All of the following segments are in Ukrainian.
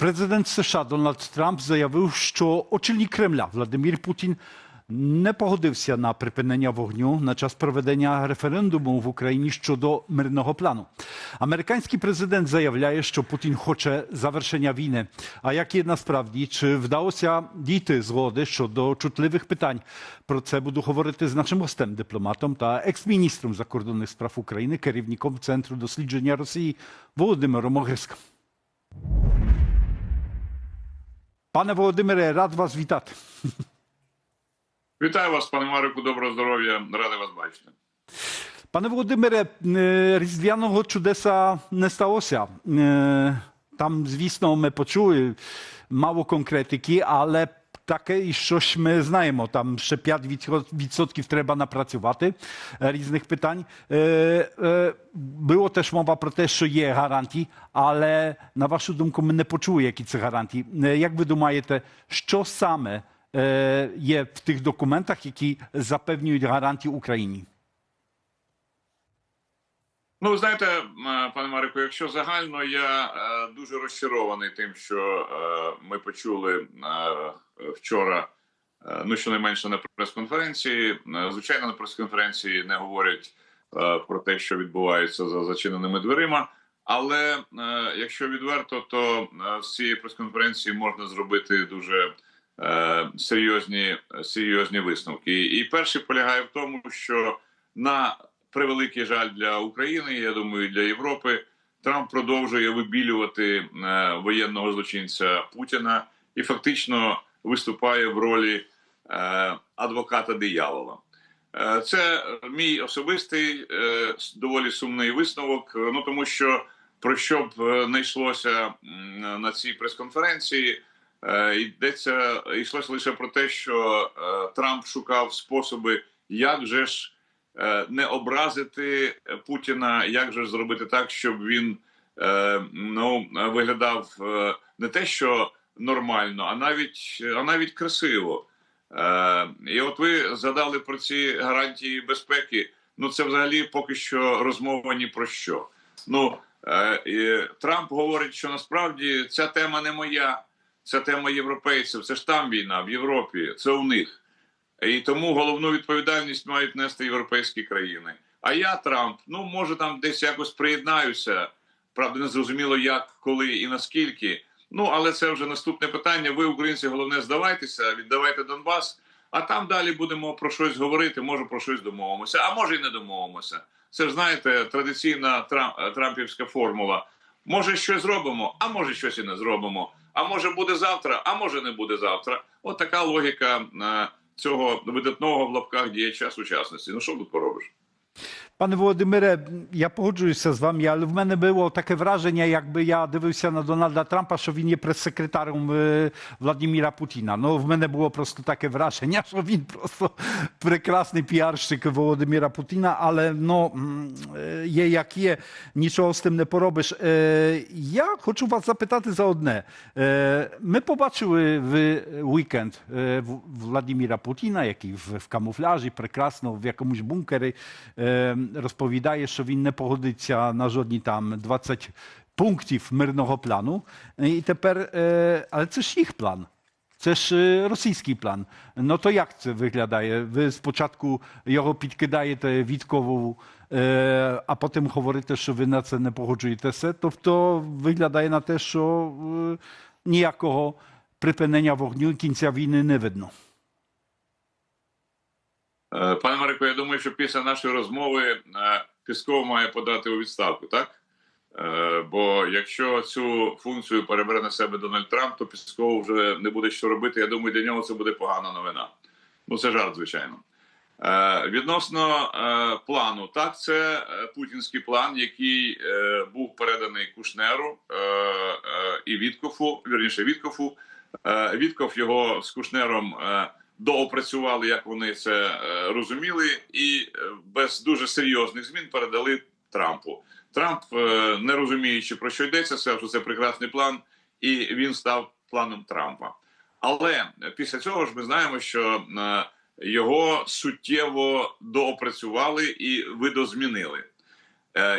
Президент США Дональд Трамп заявив, що очільник Кремля Владимир Путін не погодився на припинення вогню на час проведення референдуму в Україні щодо мирного плану. Американський президент заявляє, що Путін хоче завершення війни. А як є насправді, чи вдалося дійти згоди щодо чутливих питань? Про це буду говорити з нашим гостем, дипломатом та екс-міністром закордонних справ України, керівником Центру дослідження Росії Володимиром Огриском. Пане Володимире, рад вас вітати. Вітаю вас, пане Марику. Доброго здоров'я. Радий вас бачити. Пане Володимире, е, різдвяного чудеса не сталося. Е, Там, звісно, ми почули мало конкретики, але таке і щось ми знаємо. Там ще 5% треба напрацювати е, різних питань. Е, е, Було теж мова про те, що є гарантії, але на вашу думку, ми не почули, які це гарантії. Е, Як ви думаєте, що саме е, є в тих документах, які запевнюють гарантії Україні? Ну, знаєте, е, пане Марику, якщо загально, я е, дуже розчарований тим, що е, ми почули вчора, ну щонайменше на прес-конференції. Звичайно, на прес-конференції не говорять про те, що відбувається за зачиненими дверима. Але якщо відверто, то з цієї прес-конференції можна зробити дуже серйозні, серйозні висновки. І перший полягає в тому, що на превеликий жаль для України, я думаю, для Європи. Трамп продовжує вибілювати е, воєнного злочинця Путіна і фактично виступає в ролі е, адвоката диявола. Е, це мій особистий доволі сумний висновок. Ну тому що про що б не йшлося на цій прес-конференції, йдеться йшлося лише про те, що Трамп шукав способи, як же ж не образити Путіна, як же зробити так, щоб він е, ну виглядав е, не те, що нормально, а навіть а навіть красиво. Е, і от ви згадали про ці гарантії безпеки. Ну це взагалі поки що розмова ні про що. Ну е, Трамп говорить, що насправді ця тема не моя, це тема європейців. Це ж там війна в Європі, це у них. І тому головну відповідальність мають нести європейські країни. А я Трамп, ну може там десь якось приєднаюся. Правда, не зрозуміло, як, коли і наскільки. Ну але це вже наступне питання. Ви, українці, головне, здавайтеся, віддавайте Донбас. А там далі будемо про щось говорити. Може про щось домовимося, а може і не домовимося. Це ж знаєте, традиційна трам- трампівська формула. Може, щось зробимо, а може щось і не зробимо. А може буде завтра, а може не буде завтра. От така логіка е, цього видатного в лапках діяча сучасності. Ну що тут поробиш? Пане Володимире, я погоджуюся з вами, але в мене було таке враження, якби я дивився на Дональда Трампа, що він є прес-секретарем е, Владимира Путіна. Ну, в мене було просто таке враження, що він просто прекрасний піарщик Володимира Путіна, але ну, м, е, є як є, нічого з тим не поробиш. Е, Я хочу вас запитати за одне. Е, Ми побачили в weekend е, В- Владимира Путіна, який в в камуфляжі, прекрасно в якомусь бункері е, розповідає, що він не погодиться на жодні там 20 пунктів мирного плану. І тепер, е, але це ж їх план. Це ж е, російський план. Ну то як це виглядає? Ви спочатку його підкидаєте Віткову, е, а потім говорите, що ви на це не погоджуєтеся. Тобто виглядає на те, що е, ніякого припинення вогню і кінця війни не видно. Е, Пане Марико, я думаю, що після нашої розмови е, Пісков має подати у відставку, так? Е, Бо якщо цю функцію перебере на себе Дональд Трамп, то Пісков вже не буде що робити. Я думаю, для нього це буде погана новина. Ну, це жарт, звичайно. Відносно плану, так, це путінський план, який був переданий Кушнеру і Віткофу, вірніше Віткофу. Вітков його з Кушнером доопрацювали, як вони це е, розуміли, і е, без дуже серйозних змін передали Трампу. Трамп, е, не розуміючи про що йдеться, сказав, що це прекрасний план, і він став планом Трампа. Але після цього ж ми знаємо, що його суттєво доопрацювали і видозмінили.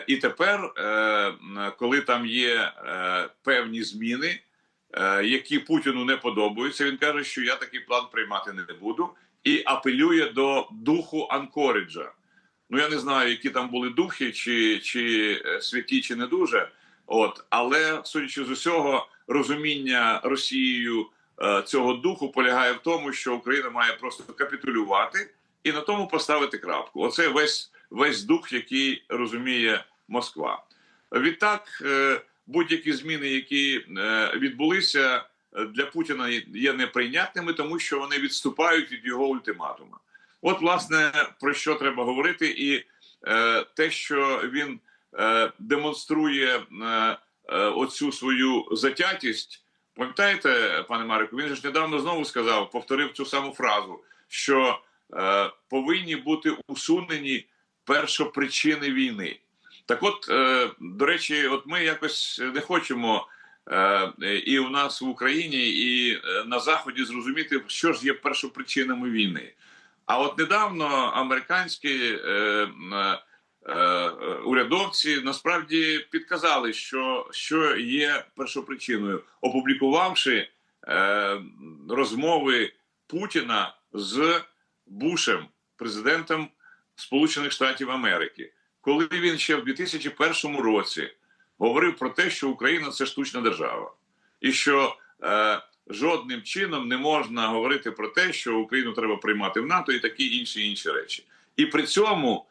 І тепер, коли там є певні зміни, які Путіну не подобаються. Він каже, що я такий план приймати не буду, і апелює до духу Анкориджа. Ну я не знаю, які там були духи, чи, чи е, святі, чи не дуже. От, але судячи з усього, розуміння Росією е, цього духу полягає в тому, що Україна має просто капітулювати і на тому поставити крапку. Оце весь весь дух, який розуміє Москва. Відтак, е, будь-які зміни, які е, відбулися е, для Путіна, є неприйнятними, тому що вони відступають від його ультиматума. От, власне, про що треба говорити, і е, те, що він е, демонструє е, е, оцю свою затятість. Пам'ятаєте, пане Марику, він же ж недавно знову сказав, повторив цю саму фразу, що е, повинні бути усунені першопричини війни. Так, от, е, до речі, от ми якось не хочемо е, і у нас в Україні, і е, на Заході зрозуміти, що ж є першопричинами війни. А от недавно американські урядовці насправді підказали, що, що є першопричиною, опублікувавши розмови Путіна з Бушем, президентом Сполучених Штатів Америки, коли він ще в 2001 році говорив про те, що Україна це штучна держава, і що е, жодним чином не можна говорити про те, що Україну треба приймати в НАТО і такі інші інші речі. І при цьому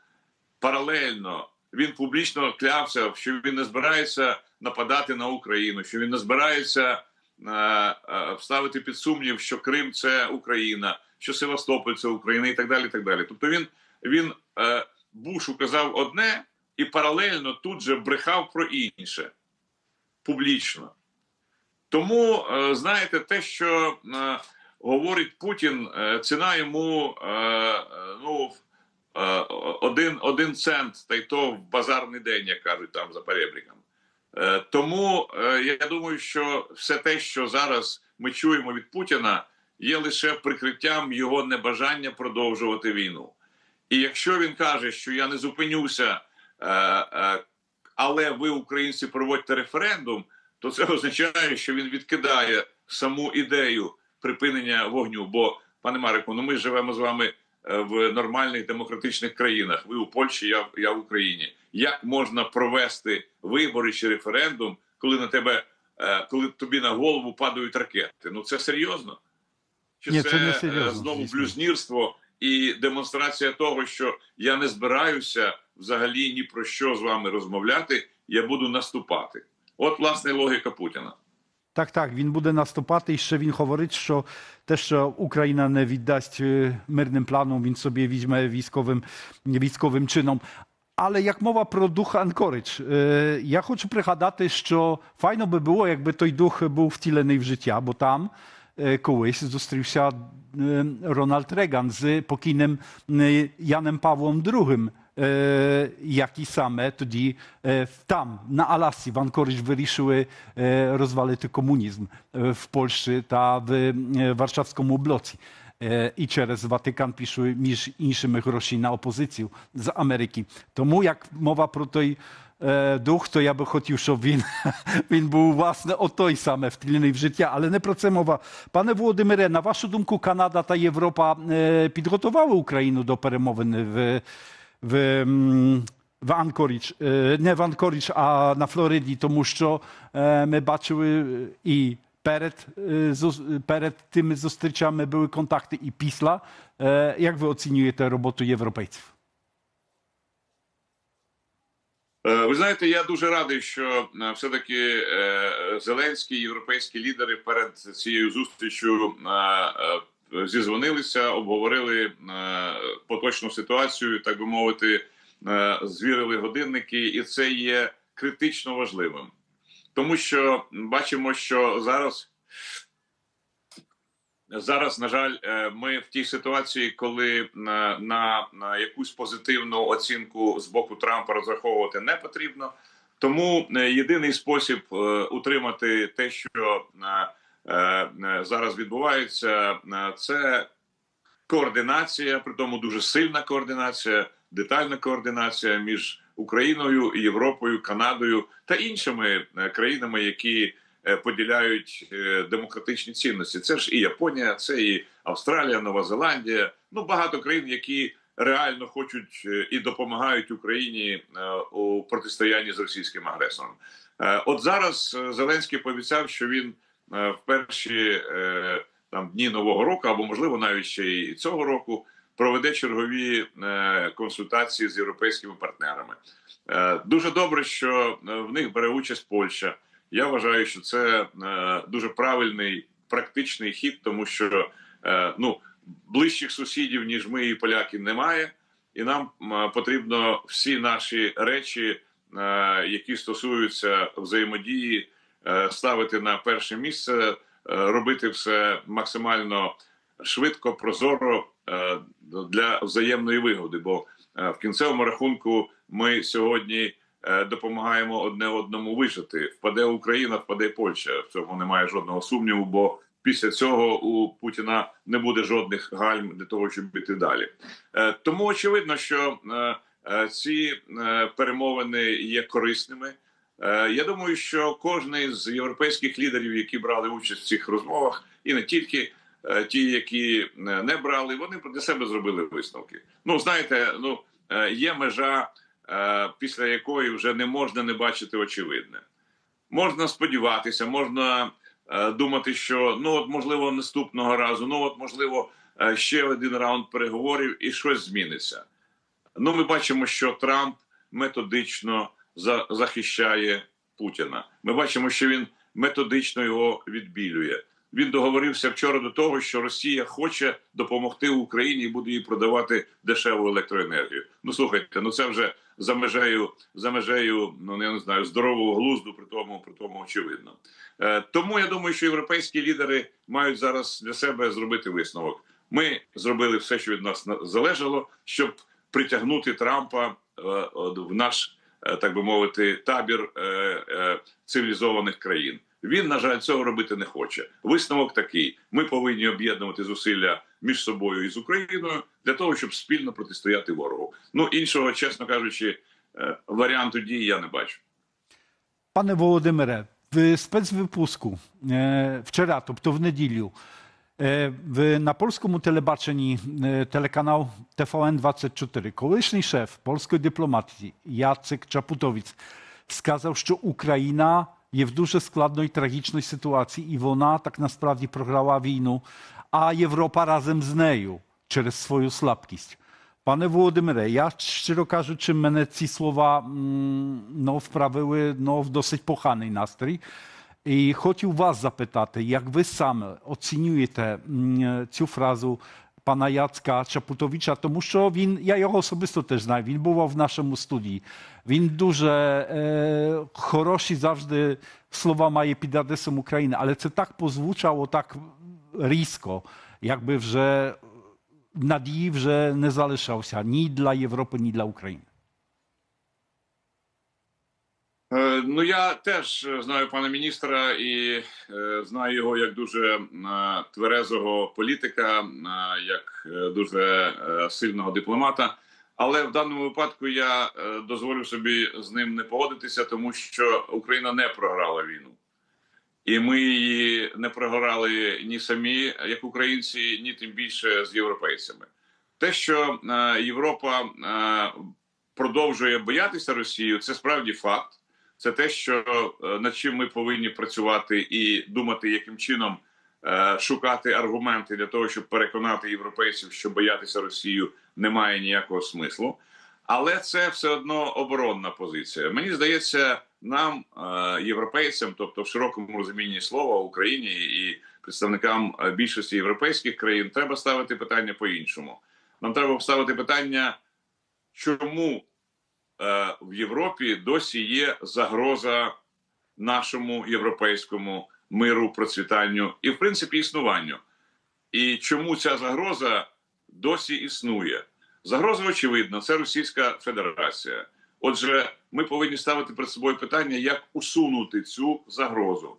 паралельно він публічно клявся, що він не збирається нападати на Україну, що він не збирається е, е, вставити під сумнів, що Крим це Україна, що Севастополь це Україна, і так далі. І так далі. Тобто він, він е, Бушу казав одне і паралельно тут же брехав про інше публічно. Тому, е, знаєте, те, що е, говорить Путін, е, ціна йому ну, один, один цент, та й то в базарний день, як кажуть там за перебріком. Тому я думаю, що все те, що зараз ми чуємо від Путіна, є лише прикриттям його небажання продовжувати війну. І якщо він каже, що я не зупинюся, е, е, але ви, українці, проводьте референдум, то це означає, що він відкидає саму ідею припинення вогню. Бо, пане Марику, ну ми живемо з вами е, в нормальних демократичних країнах. Ви у Польщі, я, я в Україні. Як можна провести вибори чи референдум, коли на тебе, коли тобі на голову падають ракети? Ну це серйозно? Чи Ні, це, це не серйозно, знову блюзнірство і демонстрація того, що я не збираюся взагалі ні про що з вами розмовляти, я буду наступати. От власне логіка Путіна. Так, так, він буде наступати і ще він говорить, що те, що Україна не віддасть е, мирним планом, він собі візьме військовим, військовим чином. Але як мова про дух Анкорич, е, я хочу пригадати, що файно би було, якби той дух був втілений в життя, бо там колись зустрівся е, Рональд Реган з покійним е, Яном Павлом II, е, які саме тоді е, там, на Alasці, в Анкорич вирішили е, розвалити комунізм е, в Польщі та в е, Warszawському блоці. Е, І через Ватикан пішли між іншими гроші на опозицію з Америки. Тому як мова про той е, дух, то я би хотів, щоб він, він був власне отой саме втілений в життя. Але не про це мова. Пане Володимире, на вашу думку, Канада та Європа е, підготували Україну до перемовин в, в, м, в Анкоріч, е, не в Анкоріч, а на Флориді, тому що е, ми бачили і перед, е, зус- перед тими зустрічами były kontakty i після. Е, Як ви оцінюєте роботу європейців? Е, Ви знаєте, я дуже радий, що е, все-таки е, Зеленський, європейські лідери перед цією зустрічю е, е, зізвонилися, обговорили е, поточну ситуацію, так би мовити, е, звірили годинники, і це є критично важливим, тому що бачимо, що зараз. Зараз, на жаль, е, ми в тій ситуації, коли на, на, на якусь позитивну оцінку з боку Трампа розраховувати не потрібно. Тому е, єдиний спосіб е, утримати те, що е, е, зараз відбувається, е, це координація, при тому дуже сильна координація, детальна координація між Україною, Європою, Канадою та іншими е, країнами, які е, поділяють е, демократичні цінності. Це ж і Японія, це і Австралія, Нова Зеландія. Ну багато країн, які реально хочуть е, і допомагають Україні е, у протистоянні з російським агресором. Е, От зараз е, Зеленський пообіцяв, що він е, в перші е, там дні нового року, або можливо навіть ще і цього року, проведе чергові е, консультації з європейськими партнерами. Е, Дуже добре, що е, в них бере участь Польща. Я вважаю, що це е, дуже правильний практичний хід, тому що е, ну ближчих сусідів ніж ми і поляки немає, і нам потрібно всі наші речі, е, які стосуються взаємодії, ставити на перше місце, робити все максимально швидко, прозоро для взаємної вигоди. Бо в кінцевому рахунку ми сьогодні допомагаємо одне одному вижити. Впаде Україна, впаде Польща. В цьому немає жодного сумніву. Бо після цього у Путіна не буде жодних гальм для того, щоб піти далі. Е, Тому очевидно, що е, е, ці е, перемовини є корисними. Е, Я думаю, що кожен з європейських лідерів, які брали участь в цих розмовах, і не тільки е, ті, які е, не брали, вони для себе зробили висновки. Ну знаєте, ну е, є межа, е, після якої вже не можна не бачити очевидне. Можна сподіватися, можна е, думати, що ну от можливо наступного разу, ну от можливо е, ще один раунд переговорів і щось зміниться. Ну, ми бачимо, що Трамп методично захищає Путіна. Ми бачимо, що він методично його відбілює. Він договорився вчора до того, що Росія хоче допомогти Україні і буде їй продавати дешеву електроенергію. Ну слухайте, ну це вже за межею, за межею, ну я не знаю, здорового глузду, при тому, при тому очевидно. Е, тому я думаю, що європейські лідери мають зараз для себе зробити висновок. Ми зробили все, що від нас на- залежало, щоб притягнути Трампа е, в наш, е, так би мовити, табір е, е, цивілізованих країн. Він, на жаль, цього робити не хоче. Висновок такий: ми повинні об'єднувати зусилля між собою і з Україною для того, щоб спільно протистояти ворогу. Ну іншого, чесно кажучи, е, варіанту дії я не бачу. Пане Володимире, в спецвипуску е, вчора, тобто в неділю, е, на polskim телебаченні телеканал TVN24 колишній шеф польської дипломатії Jacek Czaputowicz сказав, що Україна є в дуже складної трагічної ситуації і вона так насправді програла війну, а Європа разом з нею через свою слабкість. Пане Володимире, я щиро кажучи, мене ці слова м, ну, вправили ну, в досить поганий настрій. І хотів вас запитати, як ви саме оцінюєте м, цю фразу пана Яцка Чапутовича, тому що він, я його особисто теж знаю, він був в нашому студії. Він дуже е, хороші завжди слова має під адресом України, але це так позвучало так різко, якби вже надії вже не залишався ні для Європи, ні для України. Е, Ну я теж знаю пана міністра і е, знаю його як дуже е, тверезого політика, як дуже сильного дипломата. Але в даному випадку я дозволю собі з ним не погодитися, тому що Україна не програла війну, і ми її не програли ні самі, як українці, ні тим більше з європейцями. Те, що е, Європа е, продовжує боятися Росію, це справді факт. Це те, що е, над чим ми повинні працювати і думати, яким чином шукати аргументи для того, щоб переконати європейців, що боятися Росію немає ніякого смислу. Але це все одно оборонна позиція. Мені здається, нам, е, європейцям, тобто в широкому розумінні слова Україні і представникам е, більшості європейських країн, треба ставити питання по-іншому. Нам треба поставити питання, чому е, в Європі досі є загроза нашому європейському миру, процвітанню і, в принципі, існуванню. І чому ця загроза досі існує? Загроза очевидна, це Російська Федерація. Отже, ми повинні ставити перед собою питання, як усунути цю загрозу.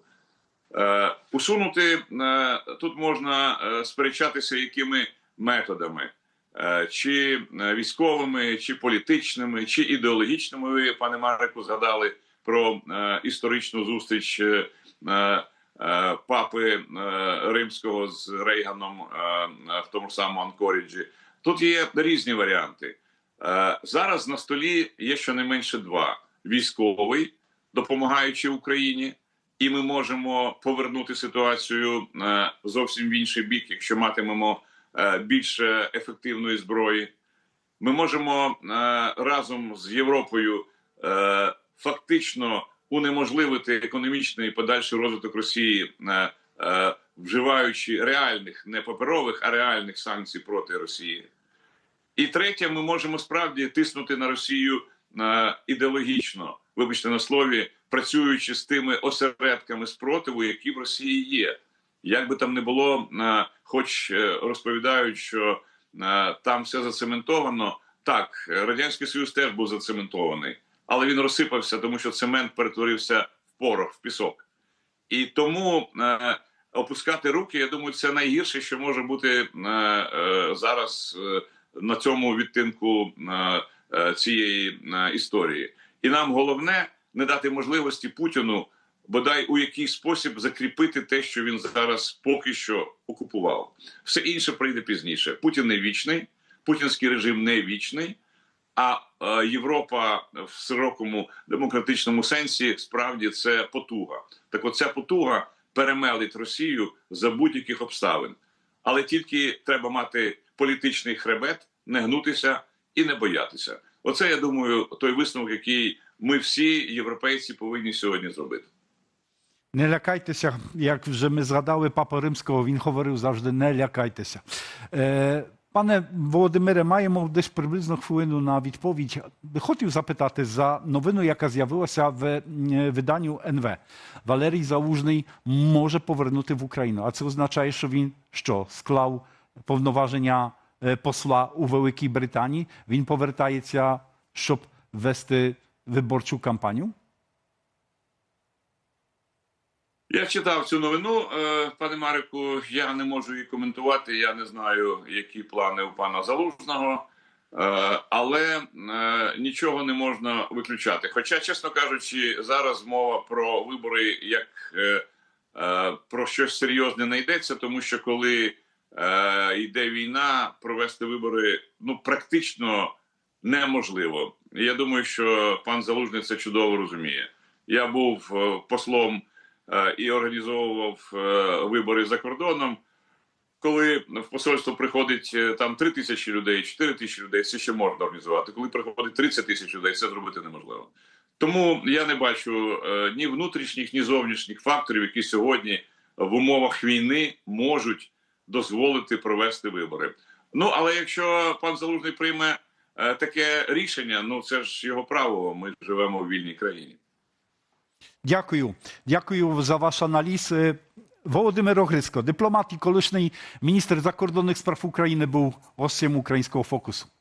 Е, усунути е, тут можна е, сперечатися якими методами, е, чи е, військовими, чи політичними, чи ідеологічними. Ви, пане Марику, згадали про е, історичну зустріч е, е, папи е, римського з Рейганом е, в тому ж самому Анкоріджі. Тут є різні варіанти. Е, Зараз на столі є щонайменше два: військовий, допомагаючи Україні, і ми можемо повернути ситуацію е, зовсім в інший бік, якщо матимемо е, більше ефективної зброї. Ми можемо разом з Європою фактично унеможливити економічний подальший розвиток Росії, вживаючи реальних не паперових, а реальних санкцій проти Росії. І третє, ми можемо справді тиснути на Росію е, ідеологічно, вибачте на слові, працюючи з тими осередками спротиву, які в Росії є. Як би там не було, е, хоч е, розповідають, що там все зацементовано. Так, радянський союз теж був зацементований, але він розсипався, тому що цемент перетворився в порох, в пісок. І тому е, опускати руки, я думаю, це найгірше, що може бути е, е, зараз на цьому відтинку е, е, цієї е, історії. І нам головне не дати можливості Путіну бодай у якийсь спосіб закріпити те, що він зараз поки що окупував. Все інше прийде пізніше. Путін не вічний, путінський режим не вічний. А Європа в широкому демократичному сенсі справді це потуга. Так, от ця потуга перемелить Росію за будь-яких обставин, але тільки треба мати політичний хребет, не гнутися і не боятися. Оце я думаю, той висновок, який ми всі європейці повинні сьогодні зробити. Не лякайтеся, як вже ми згадали Папа Римського, він говорив завжди не лякайтеся. Е, Пане Володимире, маємо десь приблизно хвилину на відповідь. Хотів запитати за новину, яка з'явилася в е, виданню НВ. Валерій Залужний може повернути в Україну. А це означає, що він що склав повноваження е, посла у Великій Британії. Він повертається, щоб вести виборчу кампанію. Я читав цю новину, е, пане Марику. Я не можу її коментувати. Я не знаю, які плани у пана Залужного, Е, але нічого не можна виключати. Хоча, чесно кажучи, зараз мова про вибори як про щось серйозне не йдеться, тому що коли е, йде війна, провести вибори ну практично неможливо. Я думаю, що пан Залужний це чудово розуміє. Я був е, послом е, і організовував вибори за кордоном. Коли в посольство приходить там 3 тисячі людей, 4 тисячі людей, це ще можна організувати. Коли приходить 30 тисяч людей, це зробити неможливо. Тому я не бачу ні внутрішніх, ні зовнішніх факторів, які сьогодні в умовах війни можуть дозволити провести вибори. Ну але якщо пан Залужний прийме е, таке рішення, ну це ж його право. Ми живемо в вільній країні. Дякую. Дякую за ваш аналіз. Е, Володимир Огрицько, дипломат і колишній міністр закордонних справ України, був гостем українського фокусу.